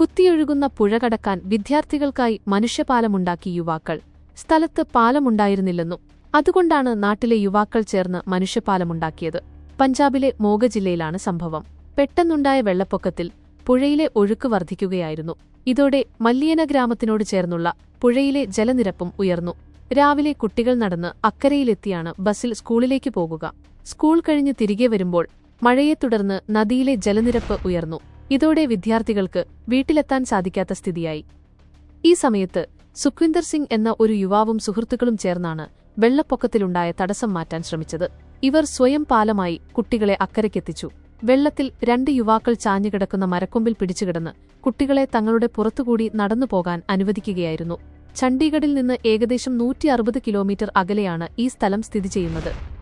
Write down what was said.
കുത്തിയൊഴുകുന്ന പുഴ കടക്കാൻ വിദ്യാർത്ഥികൾക്കായി മനുഷ്യപാലമുണ്ടാക്കി യുവാക്കൾ. സ്ഥലത്ത് പാലമുണ്ടായിരുന്നില്ലെന്നും അതുകൊണ്ടാണ് നാട്ടിലെ യുവാക്കൾ ചേർന്ന് മനുഷ്യപാലമുണ്ടാക്കിയത്. പഞ്ചാബിലെ മോഗ ജില്ലയിലാണ് സംഭവം. പെട്ടെന്നുണ്ടായ വെള്ളപ്പൊക്കത്തിൽ പുഴയിലെ ഒഴുക്ക് വർദ്ധിക്കുകയായിരുന്നു ഇതോടെ മല്ലിയന ഗ്രാമത്തിനോട് ചേർന്നുള്ള പുഴയിലെ ജലനിരപ്പും ഉയർന്നു. രാവിലെ കുട്ടികൾ നടന്ന് അക്കരയിലെത്തിയാണ് ബസ്സിൽ സ്കൂളിലേക്ക് പോകുക. സ്കൂൾ കഴിഞ്ഞ് തിരികെ വരുമ്പോൾ മഴയെ തുടർന്ന് നദിയിലെ ജലനിരപ്പ് ഉയർന്നു. ഇതോടെ വിദ്യാർത്ഥികൾക്ക് വീട്ടിലെത്താൻ സാധിക്കാത്ത സ്ഥിതിയായി. ഈ സമയത്ത് സുഖ്വിന്ദർ സിംഗ് എന്ന ഒരു യുവാവും സുഹൃത്തുക്കളും ചേർന്നാണ് വെള്ളപ്പൊക്കത്തിലുണ്ടായ തടസ്സം മാറ്റാൻ ശ്രമിച്ചത്. ഇവർ സ്വയം പാലമായി കുട്ടികളെ അക്കരയ്ക്കെത്തിച്ചു. വെള്ളത്തിൽ രണ്ട് യുവാക്കൾ ചാഞ്ഞുകിടക്കുന്ന മരക്കൊമ്പിൽ പിടിച്ചുകിടന്ന് കുട്ടികളെ തങ്ങളുടെ പുറത്തുകൂടി നടന്നുപോകാൻ അനുവദിക്കുകയായിരുന്നു. ചണ്ഡീഗഡിൽ നിന്ന് ഏകദേശം നൂറ്റി കിലോമീറ്റർ അകലെയാണ് ഈ സ്ഥലം സ്ഥിതി ചെയ്യുന്നത്.